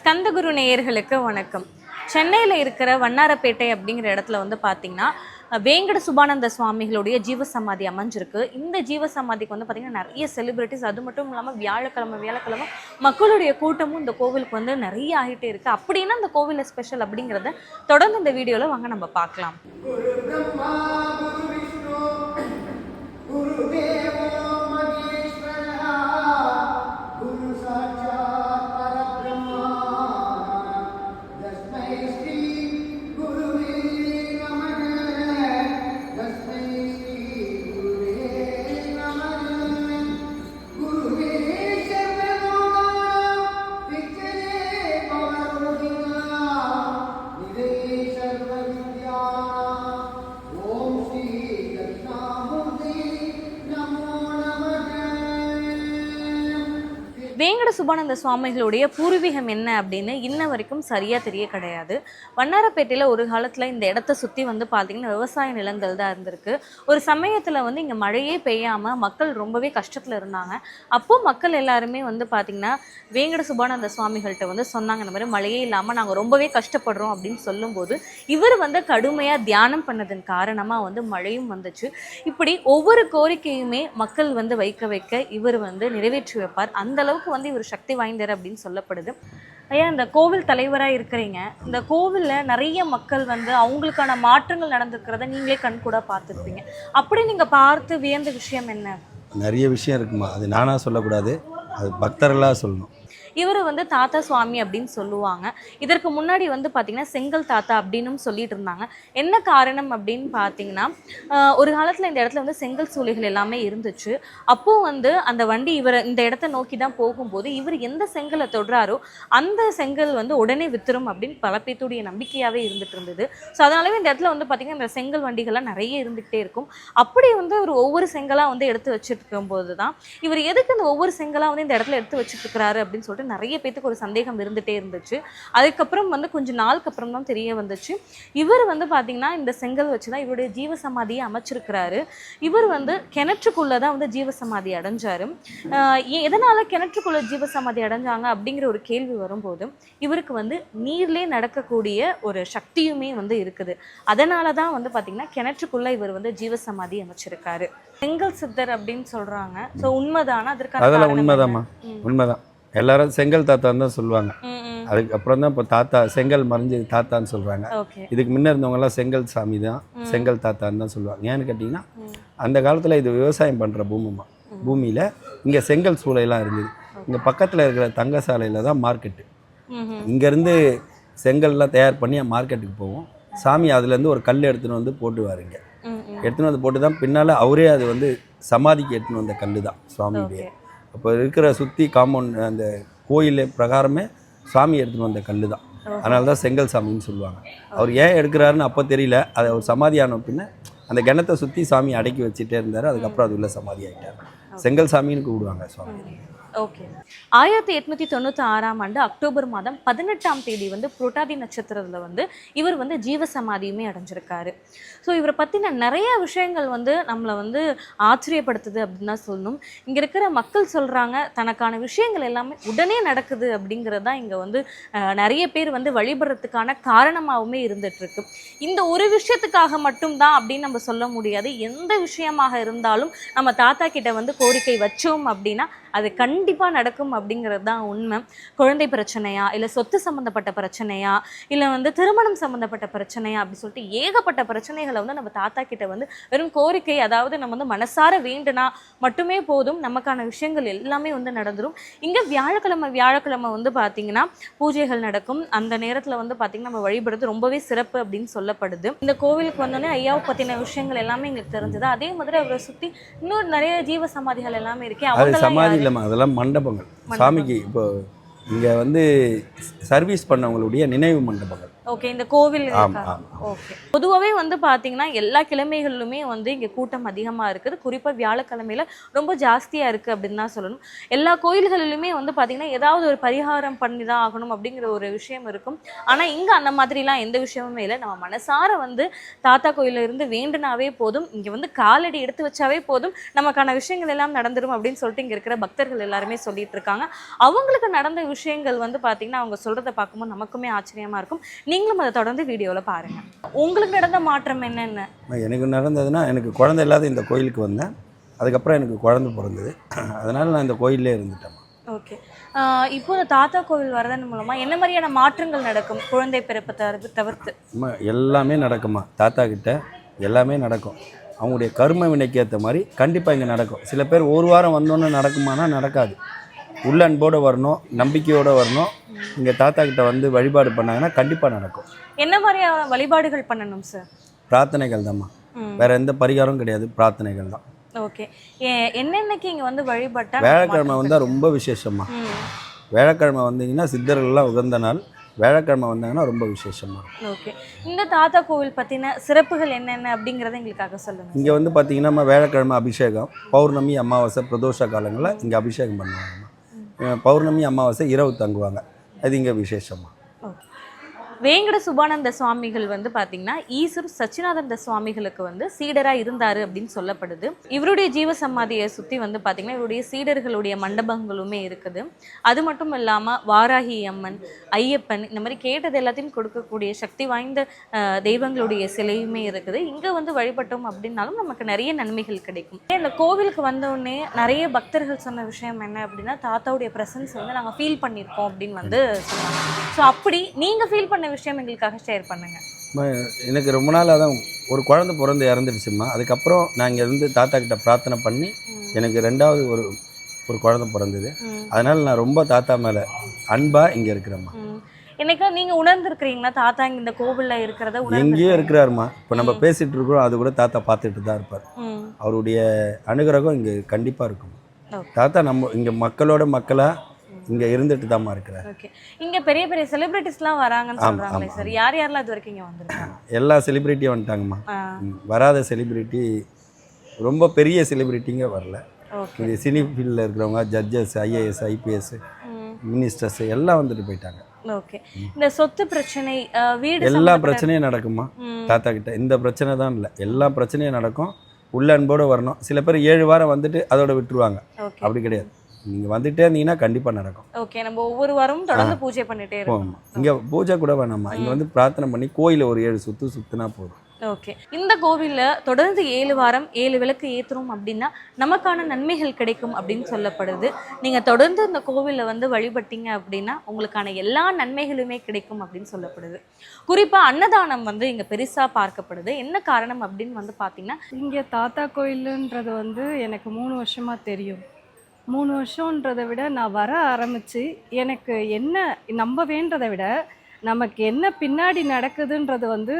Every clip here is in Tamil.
ஸ்கந்தகுரு நேயர்களுக்கு வணக்கம். சென்னையில் இருக்கிற வண்ணாரப்பேட்டை அப்படிங்கிற இடத்துல வந்து பார்த்தீங்கன்னா வேங்கட சுபானந்த சுவாமிகளுடைய ஜீவசமாதி அமைஞ்சிருக்கு. இந்த ஜீவசமாதிக்கு வந்து பார்த்திங்கன்னா நிறைய செலிப்ரிட்டிஸ் அது மட்டும் இல்லாமல் வியாழக்கிழமை வியாழக்கிழமை மக்களுடைய கூட்டமும் இந்த கோவிலுக்கு வந்து நிறைய ஆகிட்டே இருக்குது அப்படின்னா அந்த கோவிலில் ஸ்பெஷல் அப்படிங்கிறத தொடர்ந்து இந்த வீடியோவில் வாங்க நம்ம பார்க்கலாம். சுபானந்த சுவாமிகளுடைய பூர்வீகம் என்ன அப்படின்னு இன்ன வரைக்கும் சரியாக தெரிய கிடையாது. வண்ணாரப்பேட்டையில் ஒரு காலத்தில் இந்த இடத்த சுற்றி வந்து பார்த்திங்கன்னா விவசாய நிலங்கள் தான் இருந்திருக்கு. ஒரு சமயத்தில் வந்து இங்கே மழையே பெய்யாமல் மக்கள் ரொம்பவே கஷ்டத்தில் இருந்தாங்க. அப்போது மக்கள் எல்லாருமே வந்து பார்த்திங்கன்னா வேங்கட சுபானந்த சுவாமிகள்கிட்ட வந்து சொன்னாங்க இந்த மாதிரி மழையே இல்லாமல் நாங்கள் ரொம்பவே கஷ்டப்படுறோம் அப்படின்னு சொல்லும்போது இவர் வந்து கடுமையாக தியானம் பண்ணதன் காரணமாக வந்து மழையும் வந்துச்சு. இப்படி ஒவ்வொரு கோரிக்கையுமே மக்கள் வந்து வைக்க வைக்க இவர் வந்து நிறைவேற்றி வைப்பார். அந்த அளவுக்கு வந்து இவர் சக்தி வாய்ந்தர் அப்படின்னு சொல்லப்படுது. ஐயா இந்த கோவில் தலைவராக இருக்கிறீங்க. இந்த கோவிலில் நிறைய மக்கள் வந்து அவங்களுக்கான மாற்றங்கள் நடந்திருக்கிறத நீங்களே கண் கூட பார்த்துருப்பீங்க. அப்படி நீங்கள் பார்த்து வியந்த விஷயம் என்ன? நிறைய விஷயம் இருக்குமா? அது நானாக சொல்லக்கூடாது. அது பக்தர்களாக சொல்லணும். இவர் வந்து தாத்தா சுவாமி அப்படின்னு சொல்லுவாங்க. இதற்கு முன்னாடி வந்து பார்த்தீங்கன்னா செங்கல் தாத்தா அப்படின்னும் சொல்லிட்டு இருந்தாங்க. என்ன காரணம் அப்படின்னு பார்த்தீங்கன்னா ஒரு காலத்தில் இந்த இடத்துல வந்து செங்கல் சூளைகள் எல்லாமே இருந்துச்சு. அப்போது வந்து அந்த வண்டி இவர் இந்த இடத்த நோக்கி தான் போகும்போது இவர் எந்த செங்கலை தொடுறாரோ அந்த செங்கல் வந்து உடனே வித்துரும் அப்படின்னு பல பேத்துடைய நம்பிக்கையாகவே இருந்துட்டு இருந்தது. ஸோ அதனாலவே இந்த இடத்துல வந்து பார்த்திங்கன்னா இந்த செங்கல் வண்டிகள்லாம் நிறைய இருந்துகிட்டே இருக்கும். அப்படி வந்து ஒரு ஒவ்வொரு செங்கலாக வந்து எடுத்து வச்சுட்டு இருக்கும்போது தான் இவர் எதுக்கு இந்த ஒவ்வொரு செங்கலாக வந்து இந்த இடத்துல எடுத்து வச்சுட்டு இருக்கிறாரு அப்படின்னு சொல்லிட்டு நிறைய பேத்துக்கு ஒரு சந்தேகம் இருந்துகிட்டே இருந்துச்சு. அதுக்கப்புறம் வந்து கொஞ்சம் நாளுக்கு அப்புறம் தான் தெரிய வந்துச்சு. இவர் வந்து பார்த்தீங்கன்னா இந்த செங்கல் வச்சு தான் இவருடைய ஜீவசமாதியை அமைச்சிருக்கிறாரு. இவர் வந்து கிணற்றுக்குள்ளே தான் வந்து ஜீவசமாதி அடைஞ்சாரு. எதனால கிணற்றுக்குள்ள ஜீவசமாதி அடைஞ்சாங்க அப்படிங்கிற ஒரு கேள்வி வரும்போது இவருக்கு வந்து நீர்லே நடக்கக்கூடிய ஒரு சக்தியுமே வந்து இருக்குது. அதனால தான் வந்து பார்த்தீங்கன்னா கிணற்றுக்குள்ள இவர் வந்து ஜீவசமாதி அமைச்சிருக்காரு. செங்கல் சித்தர் அப்படின்னு சொல்றாங்க. ஸோ உண்மைதானா? அதற்கான அதெல்லாம் உண்மைதாம்மா. உண்மைதான். எல்லாரும் செங்கல் தாத்தான்னு தான் சொல்லுவாங்க. அதுக்கப்புறம் தான் இப்போ தாத்தா செங்கல் மறைஞ்சு தாத்தான்னு சொல்கிறாங்க இதுக்கு முன்ன இருந்தவங்கலாம் செங்கல் சாமி தான். செங்கல் தாத்தான்னு தான் சொல்லுவாங்க. ஏன்னு கேட்டிங்கன்னா. அந்த காலத்தில் இது விவசாயம் பண்ணுற பூமிமா பூமியில் இங்கே செங்கல் சூளையெல்லாம் இருந்தது. இங்கே பக்கத்தில் இருக்கிற தங்கசாலையில் தான் மார்க்கெட்டு. இங்கேருந்து செங்கல்லாம் தயார் பண்ணி மார்க்கெட்டுக்கு போவோம். சாமி அதுலேருந்து ஒரு கல் எடுத்துன்னு வந்து போட்டுவார் இங்கே. ம், ம். எடுத்துன்னு வந்து போட்டு தான் பின்னால் அவரே அது வந்து சமாதிக்கு எடுத்துன்னு வந்த கல் தான் சுவாமியுடைய. அப்போ இருக்கிற சுற்றி காம்பவுண்ட் அந்த கோயில் பிரகாரமே சாமி எடுத்துன்னு வந்த கல் தான் அதனால தான் செங்கல் சாமின்னு சொல்லுவாங்க. அவர் ஏன் எடுக்கிறாருன்னு அப்போ தெரியல. அது அவர் சமாதி ஆன பின்ன அந்த கிணத்தை சுற்றி சாமி அடக்கி வச்சுட்டே இருந்தார். அதுக்கப்புறம் அது உள்ள சமாதி ஆகிட்டார் செங்கல் சாமின்னு கூப்பிடுவாங்க சுவாமி. ஓகே. ஆயிரத்தி எட்நூத்தி தொண்ணூற்றி ஆறாம் ஆண்டு அக்டோபர் மாதம் பதினெட்டாம் தேதி வந்து புரோட்டாதி நட்சத்திரத்தில் வந்து இவர் வந்து ஜீவசமாதியுமே அடைஞ்சிருக்காரு. ஸோ இவரை பற்றின நிறைய விஷயங்கள் வந்து நம்மளை வந்து ஆச்சரியப்படுத்துது அப்படின்னு தான் சொல்லணும். இங்கே இருக்கிற மக்கள் சொல்கிறாங்க தனக்கான விஷயங்கள் எல்லாமே உடனே நடக்குது அப்படிங்கிறது தான் இங்கே வந்து நிறைய பேர் வந்து வழிபடுறதுக்கான காரணமாகவுமே இருந்துட்டுருக்கு. இந்த ஒரு விஷயத்துக்காக மட்டும்தான் அப்படின்னு நம்ம சொல்ல முடியாது. எந்த விஷயமாக இருந்தாலும் நம்ம தாத்தா கிட்ட வந்து கோரிக்கை வச்சோம் அப்படின்னா அது கண்டிப்பாக நடக்கும் அப்படிங்கிறது தான் உண்மை. குழந்தை பிரச்சனையா இல்லை சொத்து சம்மந்தப்பட்ட பிரச்சனையா இல்லை வந்து திருமணம் சம்மந்தப்பட்ட பிரச்சனையா அப்படி சொல்லிட்டு ஏகப்பட்ட பிரச்சனைகளை வந்து நம்ம தாத்தா கிட்ட வந்து வெறும் கோரிக்கை அதாவது நம்ம வந்து மனசார வேண்டுனா மட்டுமே போதும். நமக்கான விஷயங்கள் எல்லாமே வந்து நடந்துரும். இங்கே வியாழக்கிழமை வியாழக்கிழமை வந்து பார்த்தீங்கன்னா பூஜைகள் நடக்கும். அந்த நேரத்தில் வந்து பார்த்தீங்கன்னா நம்ம வழிபடுறது ரொம்பவே சிறப்பு அப்படின்னு சொல்லப்படுது. இந்த கோவிலுக்கு வந்தோடனே ஐயாவை பற்றின விஷயங்கள் எல்லாமே எங்களுக்கு தெரிஞ்சது. அதே மாதிரி அவரை சுற்றி இன்னும் நிறைய ஜீவ சமாதிகள் எல்லாமே இருக்கே. யாரு? இல்லைம்மா அதெல்லாம் மண்டபங்கள். சாமிக்கு இப்போ இங்கே வந்து சர்வீஸ் பண்ணவங்களுடைய நினைவு மண்டபங்கள். ஓகே இந்த கோவில் ஓகே பொதுவாகவே வந்து பார்த்தீங்கன்னா எல்லா கிழமைகளிலுமே வந்து இங்கே கூட்டம் அதிகமாக இருக்குது. குறிப்பாக வியாழக்கிழமையில ரொம்ப ஜாஸ்தியாக இருக்குது அப்படின்னு தான் சொல்லணும். எல்லா கோயில்களிலுமே வந்து பார்த்தீங்கன்னா ஏதாவது ஒரு பரிகாரம் பண்ணி தான் ஆகணும் அப்படிங்கிற ஒரு விஷயம் இருக்கும். ஆனால் இங்கே அந்த மாதிரிலாம் எந்த விஷயமுமே இல்லை. நம்ம மனசார வந்து தாத்தா கோயிலில் இருந்து வேண்டுனாவே போதும். இங்கே வந்து காலடி எடுத்து வச்சாவே போதும். நமக்கான விஷயங்கள் எல்லாம் நடந்துரும் அப்படின்னு சொல்லிட்டு இங்கே இருக்கிற பக்தர்கள் எல்லாருமே சொல்லிட்டு இருக்காங்க. அவங்களுக்கு நடந்த விஷயங்கள் வந்து பார்த்தீங்கன்னா அவங்க சொல்கிறத பார்க்கும்போது நமக்குமே ஆச்சரியமாக இருக்கும். நீங்களும் அதை தொடர்ந்து வீடியோவில் பாருங்கள் உங்களுக்கு நடந்த மாற்றம் என்னென்ன? எனக்கு நடந்ததுன்னா எனக்கு குழந்தை இல்லாத இந்த கோயிலுக்கு வந்தேன். அதுக்கப்புறம் எனக்கு குழந்தை பிறந்தது. அதனால் நான் இந்த கோயிலே இருந்துட்டேன். ஓகே. இப்போ இந்த தாத்தா கோவில் வரதன் மூலமாக என்ன மாதிரியான மாற்றங்கள் நடக்கும்? குழந்தை பிறப்பை தவிர்த்து தவிர்த்து. எல்லாமே நடக்குமா தாத்தா கிட்ட எல்லாமே நடக்கும். அவங்களுடைய கர்ம வினைக்கு ஏற்ற மாதிரி கண்டிப்பாக இங்கே நடக்கும். சில பேர் ஒரு வாரம் வந்தோன்னே நடக்குமானா நடக்காது. உள்ள அன்போடு வரணும் நம்பிக்கையோடு வரணும். இங்கே தாத்தா கிட்ட வந்து வழிபாடு பண்ணாங்கன்னா கண்டிப்பாக நடக்கும். என்ன மாதிரியான வழிபாடுகள் பண்ணணும் சார் பிரார்த்தனைகள் தான்மா. வேற எந்த பரிகாரமும் கிடையாது பிரார்த்தனைகள் தான். ஓகே. என்னென்னக்கு இங்கே வந்து வழிபட்டா வேலைக்கிழமை வந்தால் ரொம்ப விசேஷமா வேலைக்கிழமை வந்தீங்கன்னா சித்தர்கள்லாம் உகந்த நாள். வேலைக்கிழமை வந்தாங்கன்னா ரொம்ப விசேஷமா இருக்கும். ஓகே. இந்த தாத்தா கோவில் பற்றின சிறப்புகள் என்னென்ன அப்படிங்கிறத எங்களுக்காக சொல்லுங்கள் இங்கே வந்து பார்த்தீங்கன்னா வேலைக்கிழமை அபிஷேகம் பௌர்ணமி அமாவாசை பிரதோஷ காலங்களில் இங்கே அபிஷேகம் பண்ணுவாங்கம்மா. அஹ் பௌர்ணமி அமாவாசை இரவு தங்குவாங்க. அது இங்கே விசேஷமாக வேங்கட சுபானந்த சுவாமிகள் வந்து பார்த்தீங்கன்னா ஈஸ்வர் சச்சினானந்த சுவாமிகளுக்கு வந்து சீடராக இருந்தார் அப்படின்னு சொல்லப்படுது. இவருடைய ஜீவ சமாதியை சுற்றி வந்து பார்த்தீங்கன்னா இவருடைய சீடர்களுடைய மண்டபங்களுமே இருக்குது. அது மட்டும் இல்லாமல் வாராகி அம்மன் ஐயப்பன் இந்த மாதிரி கேட்டது எல்லாத்தையும் கொடுக்கக்கூடிய சக்தி வாய்ந்த தெய்வங்களுடைய சிலையுமே இருக்குது. இங்கே வந்து வழிபட்டோம் அப்படின்னாலும் நமக்கு நிறைய நன்மைகள் கிடைக்கும். இந்த கோவிலுக்கு வந்தோடனே நிறைய பக்தர்கள் சொன்ன விஷயம் என்ன அப்படின்னா தாத்தாவுடைய ப்ரெசன்ஸ் வந்து நாங்கள் ஃபீல் பண்ணியிருக்கோம் அப்படின்னு வந்து சொன்னாங்க. ஸோ அப்படி நீங்கள் ஃபீல் பண்ண விஷயம் எங்களுக்காக ஷேர் பண்ணுங்க. அம்மா, எனக்கு ரொம்ப நாள் அதான் ஒரு குழந்தை பிறந்து இறந்துடுச்சுமா. அதுக்கப்புறம் நான் இங்கே இருந்து தாத்தா கிட்ட பிரார்த்தனை பண்ணி எனக்கு ரெண்டாவது ஒரு ஒரு குழந்தை பிறந்தது. அதனால் நான் ரொம்ப தாத்தா மேலே அன்பாக இங்கே இருக்கிறேம்மா. என்னைக்கா நீங்க உணர்ந்திருக்கிறீங்களா? தாத்தா இங்க இந்த கோவில்ல இருக்கிறத எங்கேயோ உணர்ந்து இருக்கிறாருமா இப்போ நம்ம பேசிகிட்டு இருக்கிறோம் அது கூட தாத்தா பார்த்துட்டு தான் இருப்பார். அவருடைய அனுகிரகம் இங்கே கண்டிப்பாக இருக்கும். தாத்தா நம்ம இங்கே மக்களோட மக்களாக இங்கே இருந்துட்டு தாம்மா இருக்கிறார் ஓகே இங்க பெரிய பெரிய செலிபிரிட்டிஸ்லாம் வராங்கன்னு ஆமா, சார் யார் யாரெல்லாம் இது வரைக்கும் இங்க வந்திருக்காங்க? எல்லா செலிபிரிட்டியும் வந்துட்டாங்கம்மா. வராத செலிபிரிட்டி ரொம்ப பெரிய செலிபிரிட்டிங்க வரல. இந்த சினி ஃபீல்டில் இருக்கிறவங்க ஜட்ஜஸ் ஐஏஎஸ் ஐபிஎஸ் மினிஸ்டர்ஸ் எல்லாம் வந்துட்டு போயிட்டாங்க. ஓகே இந்த சொத்து பிரச்சனை வீடு எல்லா பிரச்சனையும் நடக்குமா தாத்தா கிட்ட இந்த பிரச்சனை தான் இல்லை. எல்லா பிரச்சனையும் நடக்கும். உள்ள அன்போடு வரணும். சில பேர் ஏழு வாரம் வந்துட்டு அதோட விட்டுருவாங்க. அப்படி கிடையாது. நீங்கள் வந்துட்டே இருந்தீங்கன்னா கண்டிப்பாக நடக்கும். ஓகே நம்ம ஒவ்வொரு வாரமும் தொடர்ந்து பூஜை பண்ணிட்டே இருக்கோம். இங்கே பூஜை கூட வேணாம்மா. இங்கே வந்து பிரார்த்தனை பண்ணி கோயிலை ஒரு ஏழு சுற்று சுற்றினா போதும். ஓகே இந்த கோவில்ல தொடர்ந்து ஏழு வாரம் ஏழு விளக்கு ஏத்துறோம் அப்படின்னா நமக்கான நன்மைகள் கிடைக்கும் அப்படின்னு சொல்லப்படுது. நீங்க தொடர்ந்து இந்த கோவில்ல வந்து வழிபட்டீங்க அப்படின்னா உங்களுக்கான எல்லா நன்மைகளுமே கிடைக்கும் அப்படின்னு சொல்லப்படுது. குறிப்பா அன்னதானம் வந்து இங்க பெருசா பார்க்கப்படுது. என்ன காரணம் அப்படின்னு வந்து பாத்தீங்கன்னா இங்கே தாத்தா கோயிலுன்றது வந்து எனக்கு மூணு வருஷமாக தெரியும். மூணு வருஷன்றதை விட நான் வர ஆரம்பித்து எனக்கு என்ன நம்ப வேண்டதை விட நமக்கு என்ன பின்னாடி நடக்குதுன்றது வந்து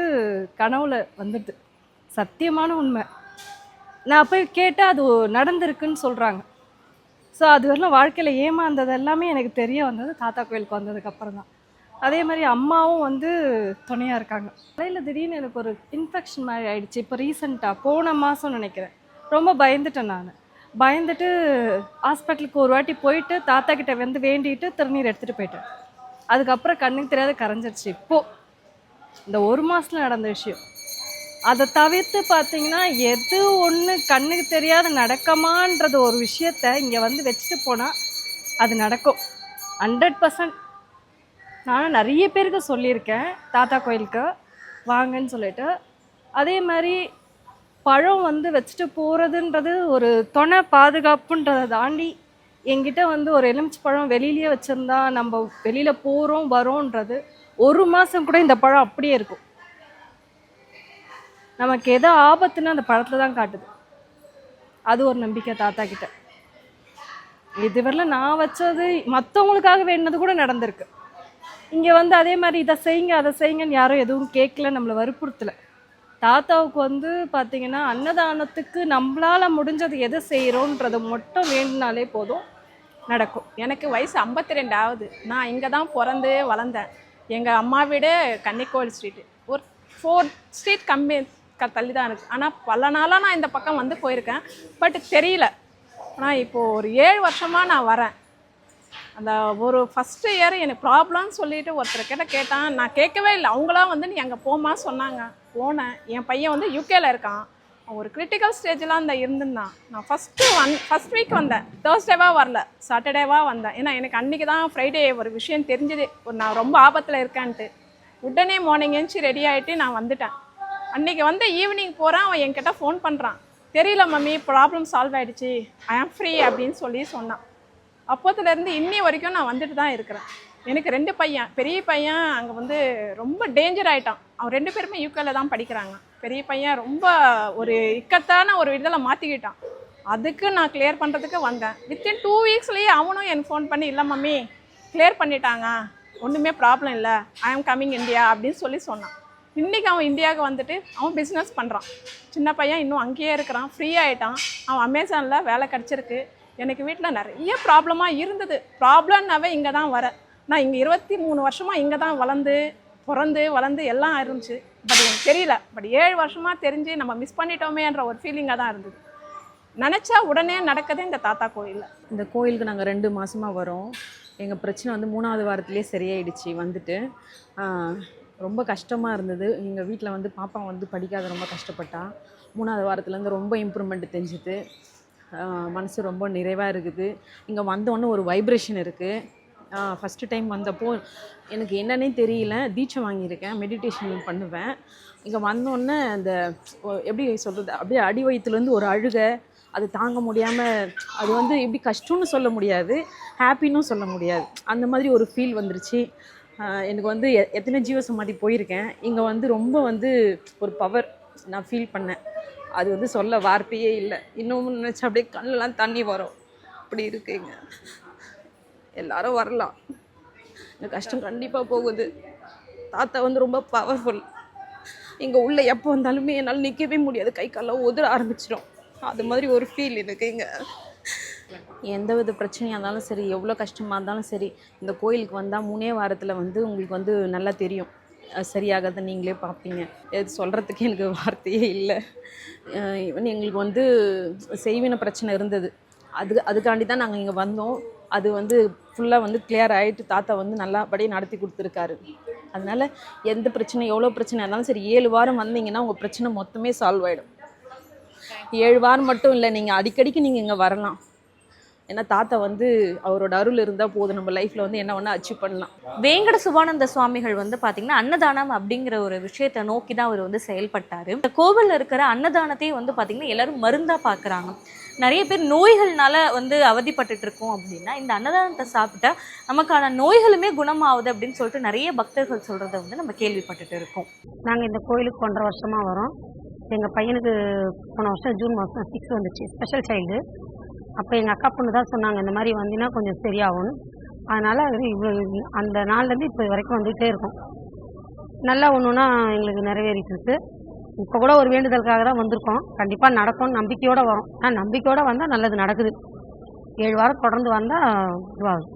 கனவுல வந்துடுது. சத்தியமான உண்மை. நான் போய் கேட்டால் அது நடந்திருக்குன்னு சொல்கிறாங்க ஸோ அது வரலாம் வாழ்க்கையில் ஏமாந்தது எல்லாமே எனக்கு தெரிய வந்தது. தாத்தா கோயிலுக்கு வந்ததுக்கப்புறம் தான். அதே மாதிரி அம்மாவும் வந்து துணையாக இருக்காங்க. தலையில் திடீர்னு எனக்கு ஒரு இன்ஃபெக்ஷன் மாதிரி ஆயிடுச்சு. இப்போ ரீசெண்டாக போன மாதம் நினைக்கிறேன். ரொம்ப பயந்துட்டேன் நான். பயந்துட்டு ஹாஸ்பிட்டலுக்கு ஒரு வாட்டி போயிட்டு தாத்தா கிட்ட வந்து வேண்டிட்டு திருநீர் எடுத்துகிட்டு போயிட்டேன். அதுக்கப்புறம் கண்ணுக்கு தெரியாத கரைஞ்சிருச்சு. இப்போது இந்த ஒரு மாதத்தில் நடந்த விஷயம். அதை தவிர்த்து பார்த்தீங்கன்னா எது ஒன்று கண்ணுக்கு தெரியாத நடக்கமான்றது ஒரு விஷயத்த இங்கே வந்து வச்சுட்டு போனால் அது நடக்கும். Hundred percent. நானும் நிறைய பேருக்கு சொல்லியிருக்கேன். தாத்தா கோயிலுக்கு வாங்கன்னு சொல்லிட்டு. அதே மாதிரி பழம் வந்து வச்சுட்டு போகிறதுன்றது ஒரு துணை பாதுகாப்புன்றதை தாண்டி என்கிட்ட வந்து ஒரு எலுமிச்சை பழம் வெளியிலேயே வச்சுருந்தா நம்ம வெளியில் போகிறோம் வரோன்றது ஒரு மாதம் கூட இந்த பழம் அப்படியே இருக்கும். நமக்கு எதோ ஆபத்துன்னு அந்த பழத்தில் தான் காட்டுது. அது ஒரு நம்பிக்கை தாத்தா கிட்ட. இதுவரையில் நான் வச்சது மற்றவங்களுக்காக வேணுனது கூட நடந்திருக்கு. இங்கே வந்து அதே மாதிரி இதை செய்யுங்க அதை செய்யுங்கன்னு யாரும் எதுவும் கேட்கல நம்மளை வற்புறுத்தலை. தாத்தாவுக்கு வந்து பார்த்திங்கன்னா அன்னதானத்துக்கு நம்மளால் முடிஞ்சது எதை செய்கிறோன்றது மட்டும் வேண்டினாலே போதும் நடக்கும். எனக்கு வயசு ஐம்பத்தி ரெண்டு ஆகுது நான் இங்கே தான் பிறந்து வளர்ந்தேன். எங்கள் அம்மா வீடு கன்னிக்கோவில் ஸ்ட்ரீட்டு ஒரு ஃபோர் ஸ்ட்ரீட் கம்மி க தள்ளி தான் இருக்குது ஆனால் பல நாளாக நான் இந்த பக்கம் வந்து போயிருக்கேன். பட் தெரியல. ஆனால் இப்போது ஒரு ஏழு வருஷமாக நான் வரேன். அந்த ஒரு ஃபஸ்ட்டு இயர் எனக்கு ப்ராப்ளம்னு சொல்லிட்டு ஒருத்தர் கிட்ட கேட்டான். நான் கேட்கவே இல்லை. அவங்களாம் வந்து நீ அங்கே போமா சொன்னாங்க. போனேன். என் பையன் வந்து யூகேல இருக்கான். அவன் ஒரு கிரிட்டிக்கல் ஸ்டேஜில் அந்த இருந்திருந்தான். நான் ஃபஸ்ட்டு ஒன் ஃபஸ்ட் வீக் வந்தேன். தேர்ஸ்டேவாக வரல. சாட்டர்டேவாக வந்தேன். ஏன்னா எனக்கு அன்றைக்கி தான் ஃப்ரைடே ஒரு விஷயம் தெரிஞ்சது. ஒரு நான் ரொம்ப ஆபத்தில் இருக்கேன்ட்டு. உடனே மார்னிங் எழுந்துச்சி ரெடி ஆகிட்டு நான் வந்துட்டேன். அன்றைக்கி வந்து ஈவினிங் போகிறேன் அவன் என்கிட்ட ஃபோன் பண்ணுறான் தெரியல மம்மி ப்ராப்ளம் சால்வ் ஆகிடுச்சி ஐ ஆம் ஃப்ரீ அப்படின்னு சொல்லி சொன்னான். அப்போத்துலேருந்து இன்னி வரைக்கும் நான் வந்துட்டு தான் இருக்கிறேன். எனக்கு ரெண்டு பையன். பெரிய பையன் அங்கே வந்து ரொம்ப டேஞ்சர் ஆகிட்டான் அவன் ரெண்டு பேருமே யூகேல தான் படிக்கிறாங்க. பெரிய பையன் ரொம்ப ஒரு இக்கத்தான ஒரு இதில் மாற்றிக்கிட்டான் அதுக்கு நான் கிளியர் பண்ணுறதுக்கு வந்தேன். வித்தின் டூ வீக்ஸ்லேயே அவனும் எனக்கு ஃபோன் பண்ணி இல்லை மம்மி கிளியர் பண்ணிட்டாங்க. ஒன்றுமே ப்ராப்ளம் இல்லை. ஐ ஆம் கம்மிங் இந்தியா அப்படின்னு சொல்லி சொன்னான். இன்றைக்கி அவன் இந்தியாவுக்கு வந்துட்டு அவன் பிஸ்னஸ் பண்ணுறான் சின்ன பையன் இன்னும் அங்கேயே இருக்கிறான். ஃப்ரீ ஆகிட்டான் அவன் அமேசானில் வேலை கிடச்சிருக்கு. எனக்கு வீட்டில் நிறைய ப்ராப்ளமாக இருந்தது. ப்ராப்ளம்னாவே இங்கே தான் வரேன். நான் இங்கே இருபத்தி மூணு வருஷமாக இங்கே தான் வளர்ந்து பிறந்து வளர்ந்து எல்லாம் இருந்துச்சு. பட் எனக்கு தெரியல. பட் ஏழு வருஷமாக தெரிஞ்சு நம்ம மிஸ் பண்ணிட்டோமேன்ற ஒரு ஃபீலிங்காக தான் இருந்தது. நினச்சா உடனே நடக்குது இந்த தாத்தா கோயிலில். இந்த கோயிலுக்கு நாங்கள் ரெண்டு மாதமாக வரோம். எங்கள் பிரச்சனை வந்து மூணாவது வாரத்துலேயே சரியாயிடுச்சு வந்துட்டு. ரொம்ப கஷ்டமாக இருந்தது. எங்கள் வீட்டில் வந்து பாப்பா வந்து படிக்காத ரொம்ப கஷ்டப்பட்டா. மூணாவது வாரத்துலேருந்து ரொம்ப இம்ப்ரூவ்மெண்ட் தெரிஞ்சுது. மனது மனசு ரொம்ப நிறைவாக இருக்குது. இங்கே வந்தோடனே ஒரு வைப்ரேஷன் இருக்குது ஃபஸ்ட்டு டைம் வந்தப்போ எனக்கு என்னன்னே தெரியல. தீட்சை வாங்கியிருக்கேன். மெடிடேஷன் பண்ணுவேன். இங்கே வந்தோடனே அந்த எப்படி சொல்கிறது அப்படியே அடி வயிற்றுலேருந்து ஒரு அழுகை அது தாங்க முடியாமல் அது வந்து எப்படி கஷ்டம்னு சொல்ல முடியாது. ஹாப்பின்னு சொல்ல முடியாது. அந்த மாதிரி ஒரு ஃபீல் வந்துருச்சு. எனக்கு வந்து எ- எத்தனை ஜீவ சமாதி போயிருக்கேன். இங்கே வந்து ரொம்ப வந்து ஒரு பவர் நான் ஃபீல் பண்ணேன். அது வந்து சொல்ல வார்த்தையே இல்லை. இன்னும் நினச்சா அப்படியே கண்ணெலாம் தண்ணி வரும். அப்படி இருக்குங்க. எல்லாரும் வரலாம். இந்த கஷ்டம் கண்டிப்பாக போகுது. தாத்தா வந்து ரொம்ப பவர்ஃபுல் இங்கே உள்ள எப்போ வந்தாலுமே என்னால் நிற்கவே முடியாது. கை காலெல்லாம் உதிர ஆரம்பிச்சிடும் அது மாதிரி ஒரு ஃபீல் எனக்கு இங்கே எந்த வித பிரச்சனையாக இருந்தாலும் சரி எவ்வளோ கஷ்டமாக இருந்தாலும் சரி இந்த கோயிலுக்கு வந்தால் மூணே வாரத்தில் வந்து உங்களுக்கு வந்து நல்லா தெரியும். சரியாகாத நீங்களே பார்ப்பீங்க. எது சொல்கிறதுக்கு எனக்கு வார்த்தையே இல்லை. ஈவன் எங்களுக்கு வந்து செய்வின பிரச்சனை இருந்தது. அது அதுக்காண்டி தான் நாங்கள் இங்கே வந்தோம். அது வந்து ஃபுல்லாக வந்து கிளியர் ஆகிட்டு தாத்தா வந்து நல்லபடியே நடத்தி கொடுத்துருக்காரு. அதனால் எந்த பிரச்சனை எவ்வளோ பிரச்சனை இருந்தாலும் சரி ஏழு வாரம் வந்தீங்கன்னா உங்கள் பிரச்சனை மொத்தமே சால்வ் ஆகிடும் ஏழு வாரம் மட்டும் இல்லை நீங்கள் அடிக்கடிக்கு நீங்கள் இங்கே வரலாம். ஏன்னா தாத்தா வந்து அவரோட அருள் இருந்தால் போதும். நம்ம லைஃப்பில் வந்து என்ன வேணால் அச்சீவ் பண்ணலாம். வேங்கட சுபானந்த சுவாமிகள் வந்து பாத்தீங்கன்னா அன்னதானம் அப்படிங்கிற ஒரு விஷயத்தை நோக்கி தான் அவர் வந்து செயல்பட்டாரு. இந்த கோவில்ல இருக்கிற அன்னதானத்தையும் வந்து பாத்தீங்கன்னா எல்லாரும் மருந்தா பாக்குறாங்க. நிறைய பேர் நோய்கள்னால வந்து அவதிப்பட்டுட்டு இருக்கோம் அப்படின்னா இந்த அன்னதானத்தை சாப்பிட்டா நமக்கான நோய்களுமே குணமாகுது அப்படின்னு சொல்லிட்டு நிறைய பக்தர்கள் சொல்றதை வந்து நம்ம கேள்விப்பட்டுட்டு இருக்கோம். நாங்கள் இந்த கோயிலுக்கு ஒன்றரை வருஷமாக வரோம். எங்கள் பையனுக்கு போன வருஷம் ஜூன் மாதம் சிக்ஸ் வந்துச்சு. ஸ்பெஷல் சைல்டு அப்போ எங்கள் அக்கா பொண்ணு தான் சொன்னாங்க இந்த மாதிரி வந்தீங்கன்னா கொஞ்சம் சரியாகணும் அதனால் அது இவ்வளோ அந்த நாள்லேருந்து இப்போ வரைக்கும் வந்துகிட்டே இருக்கும். நல்லா ஒன்று ஒன்றா எங்களுக்கு நிறைவேறிட்டுருக்கு. இப்போ கூட ஒரு வேண்டுதலுக்காக தான் வந்திருக்கோம். கண்டிப்பாக நடக்கும் நம்பிக்கையோடு வரும். ஆனால் நம்பிக்கையோடு வந்தால் நல்லது நடக்குது. ஏழு வாரம் தொடர்ந்து வந்தால் இதுவாகும்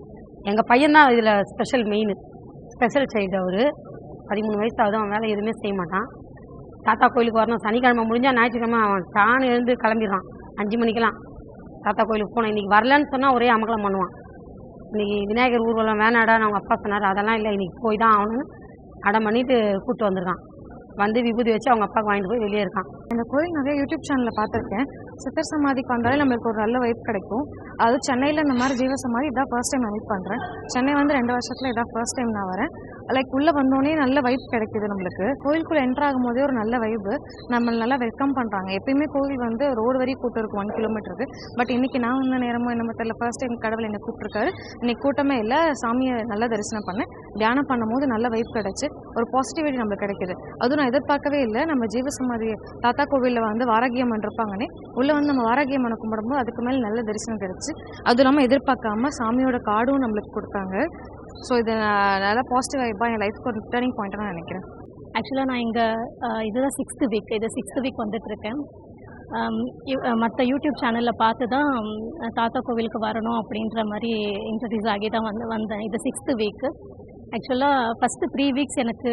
எங்கள் பையன் தான் இதில் ஸ்பெஷல் மெயின் ஸ்பெஷல் சைல்டு அவர். பதிமூணு வயசு ஆகுது அவன் வேலை எதுவுமே செய்ய மாட்டான். தாத்தா கோயிலுக்கு வரணும். சனிக்கிழமை முடிஞ்சால் ஞாயிற்றுக்கிழமை அவன் டான்னு எழுந்து கிளம்பிடுறான். அஞ்சு மணிக்கெல்லாம். தாத்தா கோயிலுக்கு போனோம். இன்னைக்கு வரலன்னு சொன்னால் ஒரே அமகலம் பண்ணுவான். இன்னைக்கு விநாயகர் ஊர்வலம் வேணாடான்னு அவங்க அப்பா சொன்னார். அதெல்லாம் இல்லை இன்னைக்கு போய் தான் ஆகணும்னு அடம் பண்ணிட்டு கூப்பிட்டு வந்திருக்கான். வந்து விபூதி வச்சு அவங்க அப்பாவுக்கு வாங்கிட்டு போய் வெளியே இருக்கான். இந்த கோயில் நிறைய யூடியூப் சேனலில் பார்த்துருக்கேன். சித்தர் சமாதிக்கு வந்தாலே நம்மளுக்கு ஒரு நல்ல வைப் கிடைக்கும். அது சென்னையில் இந்த மாதிரி ஜீவ சமாதி இதான் ஃபர்ஸ்ட் டைம் மீட் பண்ணுறேன் சென்னை வந்து ரெண்டு வருஷத்தில் இதான் ஃபர்ஸ்ட் டைம் நான் வரேன். லைக் உள்ளே வந்தோடனே நல்ல வைப் கிடைக்குது நம்மளுக்கு. கோயிலுக்குள்ளே என்ட்ரு ஆகும்போதே ஒரு நல்ல வைப்பு நம்மளை நல்லா வெல்கம் பண்ணுறாங்க எப்பயுமே கோவில் வந்து ரோடு வரி கூட்டம் இருக்கும் ஒன் கிலோமீட்டருக்கு பட் இன்னைக்கு நான் வந்த நேரமும் என்ன தெரியல. ஃபர்ஸ்ட் டைம் கடவுள் என்னை கூப்பிட்டுருக்காரு. இன்னைக்கு கூட்டமே இல்லை. சாமியை நல்லா தரிசனம் பண்ணேன். தியானம் பண்ணும்போது நல்ல வைப் கிடைச்சி. ஒரு பாசிட்டிவிட்டி நம்மளுக்கு கிடைக்குது. அதுவும் நான் எதிர்பார்க்கவே இல்லை. நம்ம ஜீவ சமாதி தாத்தா கோவிலில் வந்து வாராகியம்மன் இருப்பாங்கன்னே உள்ளே வந்து நம்ம வாராகியம்மனை கும்பிடும்போது அதுக்கு மேலே நல்ல தரிசனம் கிடச்சி அதுவும் இல்லாமல் எதிர்பார்க்காம சாமியோட கார்டும் நம்மளுக்கு கொடுத்தாங்க. ஸோ இது நல்லா பாசிட்டிவ் வைப்பாக என் லைஃப்க்கு ஒரு டேர்னிங் பாயிண்ட்டாக நான் நினைக்கிறேன். ஆக்சுவலாக நான் இங்கே இதுதான் சிக்ஸ்த்து வீக் இது சிக்ஸ்த்து வீக் வந்துட்டுருக்கேன். மற்ற யூடியூப் சேனலில் பார்த்து தான் தாத்தா கோவிலுக்கு வரணும் அப்படின்ற மாதிரி இன்ட்ரடியூஸ் ஆகி தான் வந்து வந்தேன். இது சிக்ஸ்த்து வீக்கு ஆக்சுவலாக ஃபஸ்ட்டு த்ரீ வீக்ஸ் எனக்கு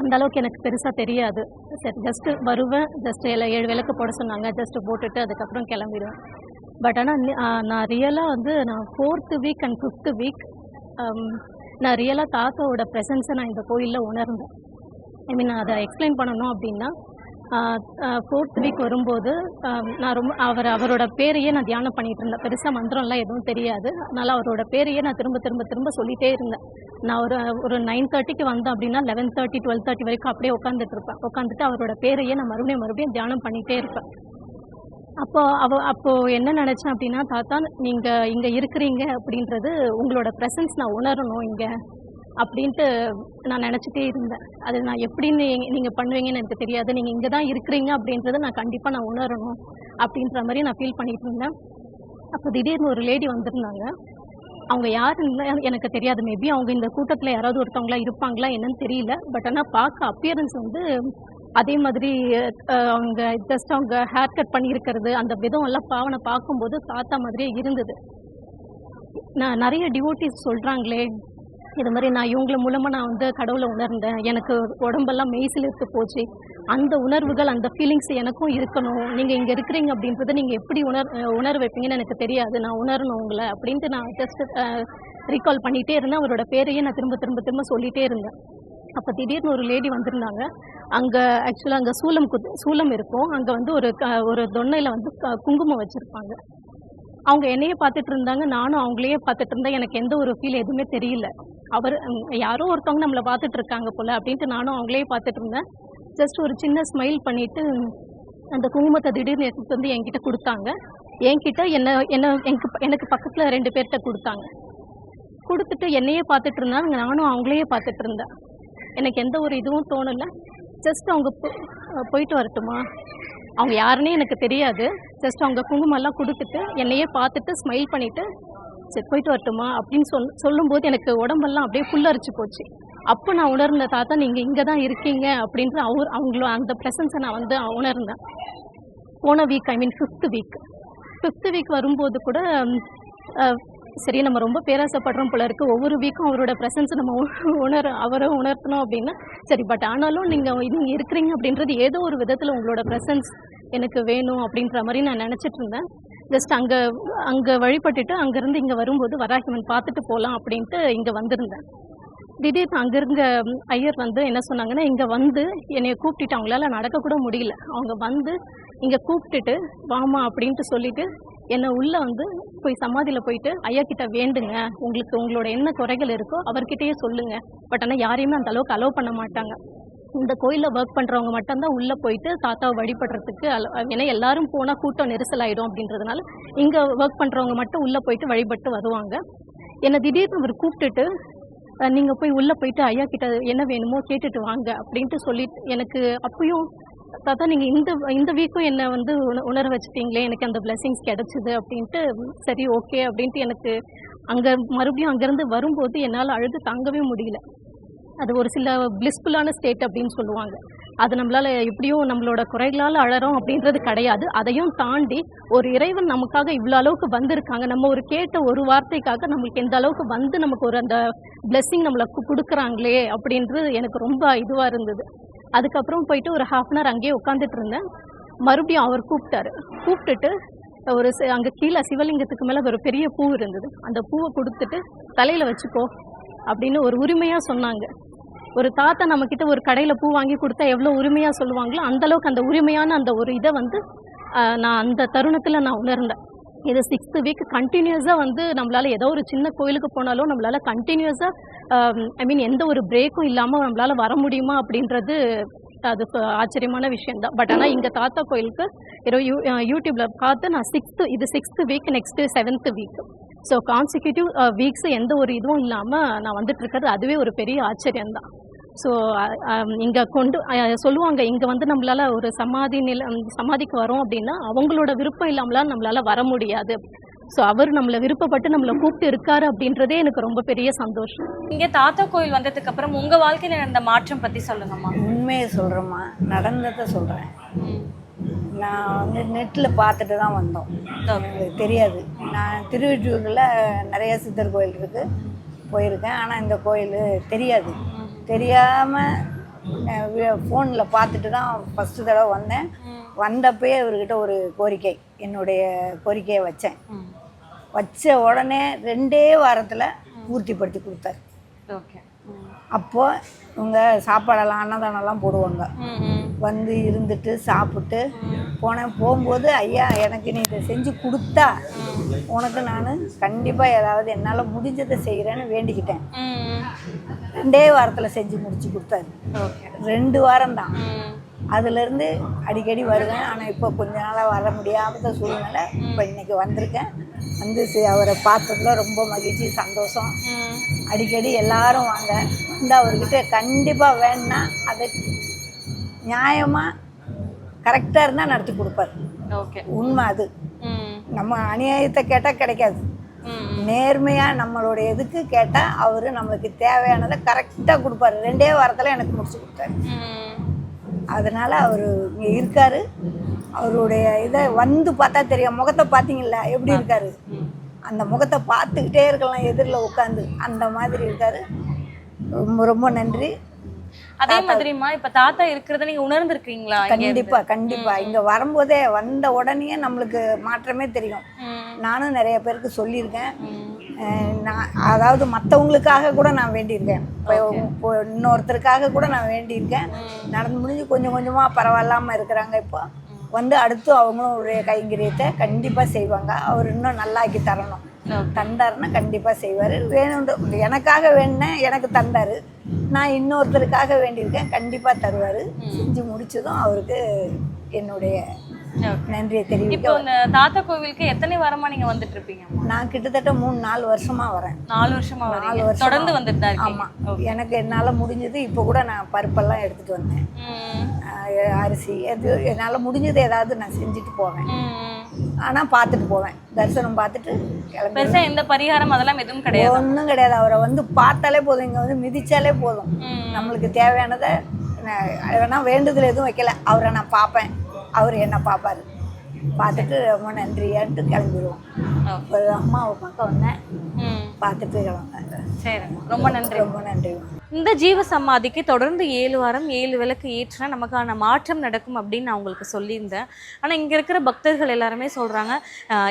அந்த அளவுக்கு எனக்கு பெருசாக தெரியாது. சரி ஜஸ்ட்டு வருவேன். ஜஸ்ட் ஏழு ஏழு விளக்கு போட சொன்னாங்க. ஜஸ்ட்டு போட்டுட்டு அதுக்கப்புறம் கிளம்பிடுவேன். பட் ஆனால் நான் ரியலாக வந்து நான் fourth week and fifth week நான் ரியலாக தாத்தாவோட ப்ரெசன்ஸை நான் இந்த கோயிலில் உணர்ந்தேன். ஐ மீன் அதை எக்ஸ்பிளைன் பண்ணணும் அப்படின்னா ஃபோர்த் வீக் வரும்போது நான் ரொம்ப அவர் அவரோட பேரையே நான் தியானம் பண்ணிட்டு இருந்தேன். பெருசாக மந்திரம்லாம் எதுவும் தெரியாது. அதனால் அவரோட பேரையே நான் திரும்ப திரும்ப திரும்ப சொல்லிட்டே இருந்தேன். நான் ஒரு ஒரு நைன் தேர்ட்டிக்கு வந்தேன் அப்படின்னா லெவன் தேர்ட்டி டுவெல் தேர்ட்டி வரைக்கும் அப்படியே உட்காந்துட்டு இருப்பேன். உட்காந்துட்டு அவரோட பேரையே நான் மறுபடியும் மறுபடியும் தியானம் பண்ணிகிட்டே இருப்பேன். அப்போ அவ அப்போ என்ன நினச்சேன் அப்படின்னா தாத்தா நீங்கள் இங்கே இருக்கிறீங்க அப்படின்றது உங்களோட ப்ரெசன்ஸ் நான் உணரணும் இங்கே. அப்படின்ட்டு நான் நினச்சிட்டே இருந்தேன். அது நான் எப்படின்னு நீங்கள் பண்ணுவீங்கன்னு எனக்கு தெரியாது. நீங்கள் இங்கே தான் இருக்கிறீங்க அப்படின்றத நான் கண்டிப்பாக நான் உணரணும் அப்படின்ற மாதிரி நான் ஃபீல் பண்ணிட்டு இருந்தேன். அப்போ திடீர்னு ஒரு லேடி வந்திருந்தாங்க. அவங்க யாருன்னு எனக்கு தெரியாது. மேபி அவங்க இந்த கூட்டத்தில் யாராவது ஒருத்தவங்களா இருப்பாங்களா என்னன்னு தெரியல. பட் ஆனால் பார்க்க அப்பியரன்ஸ் வந்து அதே மாதிரி அவங்க ஜஸ்ட் அவங்க ஹேர் கட் பண்ணியிருக்கிறது அந்த விதம் எல்லாம் பாவனை பார்க்கும்போது தாத்தா மாதிரியே இருந்தது. நான் நிறைய டிவோட்டிஸ் சொல்கிறாங்களே இது மாதிரி நான் இவங்கள மூலமாக நான் வந்து கடவுளை உணர்ந்தேன். எனக்கு உடம்பெல்லாம் மெய்சில் இருக்க போச்சு. அந்த உணர்வுகள் அந்த ஃபீலிங்ஸ் எனக்கும் இருக்கணும். நீங்கள் இங்கே இருக்கிறீங்க அப்படின்றத நீங்கள் எப்படி உணர் உணர வைப்பீங்கன்னு எனக்கு தெரியாது. நான் உணரணும் உங்களை அப்படின்ட்டு நான் ஜஸ்ட் ரீகால் பண்ணிகிட்டே இருந்தேன். அவரோட பேரையே நான் திரும்ப திரும்ப திரும்ப சொல்லிகிட்டே இருந்தேன். அப்போ திடீர்னு ஒரு லேடி வந்திருந்தாங்க. அங்கே ஆக்சுவலாக அங்கே சூலம் சூலம் இருக்கும். அங்கே வந்து ஒரு க ஒரு தொன்னையில் வந்து க- குங்குமம் வச்சுருப்பாங்க. அவங்க என்னையே பார்த்துட்டு இருந்தாங்க நானும் அவங்களையே பார்த்துட்டு இருந்தேன். எனக்கு எந்த ஒரு ஃபீல் எதுவுமே தெரியல. அவர் யாரோ ஒருத்தவங்க நம்மளை பார்த்துட்டு இருக்காங்க போல அப்படின்ட்டு நானும் அவங்களையே பார்த்துட்டு இருந்தேன். ஜஸ்ட் ஒரு சின்ன ஸ்மைல் பண்ணிட்டு அந்த குங்குமத்தை திடீர்னு எடுத்துட்டு வந்து என்கிட்ட கொடுத்தாங்க. என்கிட்ட என்ன என்ன எனக்கு எனக்கு பக்கத்தில் ரெண்டு பேர்கிட்ட கொடுத்தாங்க. கொடுத்துட்டு என்னையே பார்த்துட்டு இருந்தாங்க நானும் அவங்களையே பார்த்துட்டு இருந்தேன். எனக்கு எந்த ஒரு இதுவும் தோணலை. ஜஸ்ட் அவங்க போயிட்டு வரட்டுமா? அவங்க யாருன்னே எனக்கு தெரியாது. ஜஸ்ட் அவங்க குங்குமம்லாம் கொடுத்துட்டு என்னையே பார்த்துட்டு ஸ்மைல் பண்ணிவிட்டு சரி போயிட்டு வரட்டுமா? அப்படின்னு சொல் சொல்லும்போது எனக்கு உடம்பெல்லாம் அப்படியே புல்லரிச்சு போச்சு. அப்போ நான் உணர்ந்த தாத்தா நீங்கள் இங்கே தான் இருக்கீங்க அப்படின்ற அவர் அவங்கள அந்த ப்ரெசன்ஸை நான் வந்து உணர்ந்தேன். போன week I mean fifth week fifth week வரும்போது கூட சரி நம்ம ரொம்ப பேராசைப்படுறோம் போல இருக்குது ஒவ்வொரு வீக்கும் அவரோட ப்ரெசன்ஸ் நம்ம உணர அவரை உணர்த்தணும் அப்படின்னா சரி பட் ஆனாலும் நீங்கள் நீங்கள் இருக்கிறீங்க அப்படின்றது ஏதோ ஒரு விதத்தில் உங்களோட ப்ரெசன்ஸ் எனக்கு வேணும் அப்படின்ற மாதிரி நான் நினச்சிட்டு இருந்தேன். ஜஸ்ட் அங்கே அங்கே வழிபட்டுட்டு அங்கேருந்து இங்கே வரும்போது வராகிமன் பார்த்துட்டு போகலாம் அப்படின்ட்டு இங்கே வந்திருந்தேன். திடீர்னு அங்கிருந்த ஐயர் வந்து என்ன சொன்னாங்கன்னா இங்கே வந்து என்னைய கூப்பிட்டுட்டு அவங்களால நடக்கக்கூட முடியல. அவங்க வந்து இங்கே கூப்பிட்டுட்டு வாமா அப்படின்ட்டு சொல்லிட்டு என்னை உள்ளே வந்து போய் சமாதியில் போயிட்டு ஐயா கிட்ட வேண்டுங்க. உங்களுக்கு உங்களோட என்ன குறைகள் இருக்கோ அவர்கிட்டயே சொல்லுங்க. பட் ஆனால் யாரையுமே அந்த அளவுக்கு அலோவ் பண்ண மாட்டாங்க. இந்த கோயிலில் ஒர்க் பண்ணுறவங்க மட்டும்தான் உள்ளே போயிட்டு தாத்தாவை வழிபடுறதுக்கு ஏன்னா எல்லாரும் போனால் கூட்டம் நெரிசல் ஆகிடும் அப்படின்றதுனால இங்கே ஒர்க் பண்ணுறவங்க மட்டும் உள்ளே போயிட்டு வழிபட்டு வருவாங்க. என்னை திடீர்னு அவர் கூப்பிட்டுட்டு நீங்கள் போய் உள்ளே போயிட்டு ஐயா கிட்ட என்ன வேணுமோ கேட்டுட்டு வாங்க அப்படின்ட்டு சொல்லிட்டு எனக்கு அப்பயும் தாத்தா நீங்கள் இந்த இந்த வீக்கும் என்ன வந்து உண- உணர வச்சுட்டீங்களே எனக்கு அந்த பிளெஸிங்ஸ் கிடச்சிது அப்படின்ட்டு சரி ஓகே அப்படின்ட்டு எனக்கு அங்கே மறுபடியும் அங்கேருந்து வரும்போது என்னால் அழுது தாங்கவே முடியல. அது ஒரு சில பிளிஸ்ஃபுல்லான ஸ்டேட் அப்படின்னு சொல்லுவாங்க. அது நம்மளால் எப்படியும் நம்மளோட குறைகளால் அழறோம் அப்படின்றது கிடையாது. அதையும் தாண்டி ஒரு இறைவன் நமக்காக இவ்வளோ அளவுக்கு வந்திருக்காங்க. நம்ம ஒரு கேட்ட ஒரு வார்த்தைக்காக நம்மளுக்கு எந்த அளவுக்கு வந்து நமக்கு ஒரு அந்த பிளெஸ்ஸிங் நம்மளை கொடுக்குறாங்களே அப்படின்றது எனக்கு ரொம்ப இதுவாக இருந்தது. அதுக்கப்புறம் போயிட்டு ஒரு ஹாஃப் அன் ஹவர் அங்கேயே உட்காந்துட்டு இருந்தேன். மறுபடியும் அவர் கூப்பிட்டாரு. கூப்பிட்டுட்டு ஒரு அங்கே கீழே சிவலிங்கத்துக்கு மேலே ஒரு பெரிய பூ இருந்தது. அந்த பூவை கொடுத்துட்டு தலையில் வச்சுக்கோ. அப்படின்னு ஒரு உரிமையாக சொன்னாங்க. ஒரு தாத்தா நம்ம கிட்ட ஒரு கடையில் பூ வாங்கி கொடுத்தா எவ்வளோ உரிமையாக சொல்லுவாங்களோ அந்த அளவுக்கு அந்த உரிமையான அந்த ஒரு இதை வந்து நான் அந்த தருணத்தில் நான் உணர்ந்தேன். இது சிக்ஸ்த்து வீக் கண்டினியூஸாக வந்து நம்மளால் ஏதோ ஒரு சின்ன கோயிலுக்கு போனாலும் நம்மளால கண்டினியூஸாக ஐ மீன் எந்த ஒரு பிரேக்கும் இல்லாமல் நம்மளால் வர முடியுமா அப்படின்றது அது ஆச்சரியமான விஷயந்தான் பட் ஆனால் இங்கே தாத்தா கோயிலுக்கு ஏதோ யூ யூடியூப்பில் பார்த்து நான் சிக்ஸ்த்து இது sixth week next seventh week so consecutive weeks எந்த ஒரு இதுவும் இல்லாமல் நான் வந்துட்டு இருக்கிறது அதுவே ஒரு பெரிய ஆச்சரியம் தான் ஸோ இங்கே கொண்டு சொல்லுவாங்க இங்கே வந்து நம்மளால ஒரு சமாதி நில சமாதிக்கு வரோம் அப்படின்னா அவங்களோட விருப்பம் இல்லாமலாம் நம்மளால வர முடியாது. ஸோ அவர் நம்மளை விருப்பப்பட்டு நம்மளை கூப்பிட்டு இருக்காரு அப்படின்றதே எனக்கு ரொம்ப பெரிய சந்தோஷம். இங்கே தாத்தா கோயில் வந்ததுக்கு அப்புறம் உங்க வாழ்க்கையில நடந்த மாற்றம் பத்தி சொல்லுங்கம்மா. உண்மையை சொல்கிறேம்மா நடந்ததை சொல்கிறேன் நான் வந்து நெட்டில் பார்த்துட்டு தான் வந்தோம். எனக்கு தெரியாது. நான் திருவெற்றியூரில் நிறைய சித்தர் கோயில் இருக்குது போயிருக்கேன். ஆனால் இந்த கோயில் தெரியாது. தெரியாமல் ஃபோனில் பார்த்துட்டு தான் ஃபஸ்ட்டு தடவை வந்தேன். வந்தப்பயே இவர்கிட்ட ஒரு கோரிக்கை. என்னுடைய கோரிக்கையை வச்சேன். வச்ச உடனே ரெண்டே வாரத்தில் பூர்த்திப்படுத்தி கொடுத்தாரு. ஓகே. அப்போ இவங்க சாப்பாடெல்லாம் அன்னதானம்லாம் போடுவாங்க. வந்து இருந்துட்டு சாப்பிட்டு போனேன் போகும்போது ஐயா எனக்கு நீ இதை செஞ்சு கொடுத்தா உனக்கு நான் கண்டிப்பாக ஏதாவது என்னால் முடிஞ்சதை செய்கிறேன்னு வேண்டிக்கிட்டேன். ரெண்டே வாரத்தில் செஞ்சு முடிச்சு கொடுத்தாரு. ரெண்டு வாரம் தான் அதுலேருந்து அடிக்கடி வருவேன். ஆனால் இப்போ கொஞ்ச நாளாக வர முடியாத சூழ்நிலை. இப்போ இன்னைக்கு வந்திருக்கேன். வந்து அவரை பார்த்ததுல ரொம்ப மகிழ்ச்சி சந்தோஷம். அடிக்கடி எல்லாரும் வாங்க. வந்து அவர்கிட்ட கண்டிப்பாக வேணும்னா அதை நியாயமாக கரெக்டாக இருந்தால் நடத்தி கொடுப்பாரு. ஓகே. உண்மை அது. நம்ம அநியாயத்தை கேட்டால் கிடைக்காது. நேர்மையாக நம்மளுடைய இதுக்கு கேட்டால் அவர் நம்மளுக்கு தேவையானதை கரெக்டாக கொடுப்பாரு. ரெண்டே வாரத்தில் எனக்கு முடிச்சு கொடுத்தாரு. அதனால் அவர் இங்கே இருக்காரு. அவருடைய இதை வந்து பார்த்தா தெரியும். முகத்தை பார்த்தீங்களா எப்படி இருக்காரு? அந்த முகத்தை பார்த்துக்கிட்டே இருக்கலாம் எதிரில் உட்காந்து அந்த மாதிரி இருக்காரு. ரொம்ப ரொம்ப நன்றி. அதே மாதிரிமா இப்ப தாத்தா இருக்கிறத நீங்க உணர்ந்திருக்கீங்களா? கண்டிப்பா கண்டிப்பா. இங்க வரும்போதே வந்த உடனே நம்மளுக்கு மாற்றமே தெரியும். நானும் நிறைய பேருக்கு சொல்லியிருக்கேன். நான் அதாவது மற்றவங்களுக்காக கூட நான் வேண்டியிருக்கேன். இப்போ இப்போ இன்னொருத்தருக்காக கூட நான் வேண்டியிருக்கேன். நடந்து முடிஞ்சு கொஞ்சம் கொஞ்சமாக பரவாயில்லாமல் இருக்கிறாங்க இப்போ. வந்து அடுத்து அவங்களும் ஒரு கைங்கரியத்தை கண்டிப்பாக செய்வாங்க. அவர் இன்னும் நல்லாக்கி தரணும். தந்தாருன்னா கண்டிப்பாக செய்வார். வேணுன்ற எனக்காக வேணுனேன் எனக்கு தந்தார். நான் இன்னொருத்தருக்காக வேண்டியிருக்கேன் கண்டிப்பாக தருவார். செஞ்சு முடிச்சதும் அவருக்கு என்னுடைய நன்றியை இப்போ தெரிவிக்க இந்த தாத்தா கோவிலுக்கு எத்தனை வாரமா நீங்க வந்துட்டு இருப்பீங்க? நான் கிட்டத்தட்ட மூணு நாலு வருஷமா வரேன். நாலு வருஷமா நாலு வருஷமா தொடர்ந்து வந்துட்டு ஆமா. எனக்கு என்னால் முடிஞ்சது இப்போ கூட நான் பருப்பெல்லாம் எடுத்துட்டு வந்தேன். அரிசி எது என்னால் முடிஞ்சது ஏதாவது நான் செஞ்சுட்டு போவேன். ஆனால் பார்த்துட்டு போவேன். தரிசனம் பார்த்துட்டு கிளம்பி பெருசா எந்த பரிகாரம் அதெல்லாம் எதுவும் கிடையாது. ஒன்றும் கிடையாது. அவரை வந்து பார்த்தாலே போதும். இங்கே வந்து மிதிச்சாலே போதும். நம்மளுக்கு தேவையானதை நான் வேணா வேண்டுதல் எதுவும் வைக்கல. அவரை நான் பார்ப்பேன். அவர் என்ன பார்ப்பாரு. பார்த்துட்டு ரொம்ப நன்றியான்ட்டு கிளம்பிடுவோம். ஒரு அம்மாவை பார்க்க வந்தேன். பார்த்துட்டு கிளம்புனாங்க சரி ரொம்ப நன்றி. ரொம்ப நன்றி. இந்த ஜீவ சமாதிக்கு தொடர்ந்து ஏழு வாரம் ஏழு விளக்கு ஏற்றினா நமக்கான மாற்றம் நடக்கும் அப்படின்னு நான் உங்களுக்கு சொல்லியிருந்தேன். ஆனால் இங்கே இருக்கிற பக்தர்கள் எல்லாருமே சொல்கிறாங்க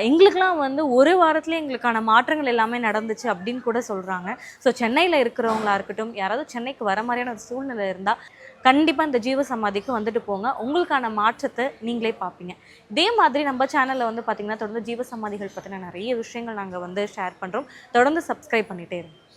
எங்களுக்கெல்லாம் வந்து ஒரு வாரத்துல எங்களுக்கான மாற்றங்கள் எல்லாமே நடந்துச்சு அப்படின்னு கூட சொல்கிறாங்க ஸோ சென்னையில் இருக்கிறவங்களா இருக்கட்டும் யாராவது சென்னைக்கு வர மாதிரியான ஒரு சூழ்நிலை இருந்தால் கண்டிப்பாக இந்த ஜீவ சமாதிக்கு வந்துட்டு போங்க. உங்களுக்கான மாற்றத்தை நீங்களே பார்ப்பீங்க. இதே மாதிரி நம்ம சேனலில் வந்து பார்த்திங்கன்னா தொடர்ந்து ஜீவ சமாதிகள் பற்றின நிறைய விஷயங்கள் நாங்கள் வந்து ஷேர் பண்ணுறோம் தொடர்ந்து சப்ஸ்கிரைப் பண்ணிகிட்டே இருங்க.